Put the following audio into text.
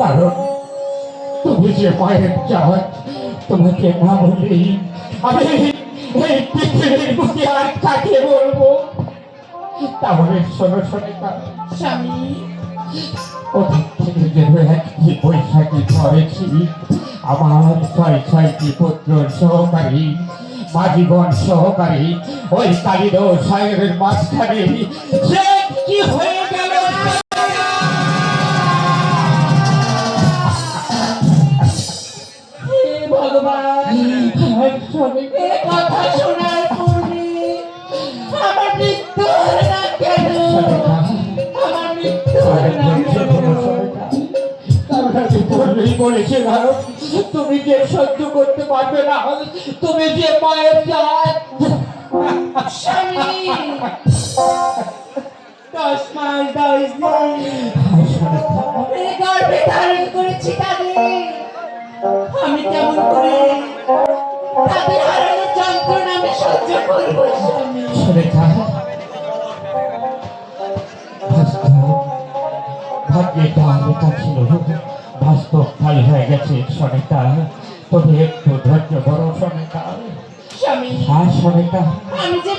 কারণ তুমি যে মায়ের চাঁদ তোমাকে না বলি আমি এই পৃথিবীর বুকে আর কাকে বলব তাহলে শোনো সনেকা স্বামী ওদিক থেকে যে একটি বৈশাখী আমার ছয় ছয়টি পুত্র সহকারী? মাঝিগণ সহকারী? ওই কালিদ সাগরের মাঝখানে কি হয়ে আমার মৃত্যু আমার মৃত্যু কেন বলেছিলাম তুমি যে সহ্য করতে পারবে না তুমি যে মায়ের স্বামী দশ মাস দশ দিন এই ধারণ করেছি তাদের। আমি কেমন করে তাদের হারানোর যন্ত্রণা আমি সহ্য করব। স্বামী ভাগ্যে যা লেখা ছিল বাস্তব তাই হয়ে গেছে সনেকা তবে একটু ধৈর্য বড় সনেকা স্বামী। হ্যাঁ সনেকা আমি যে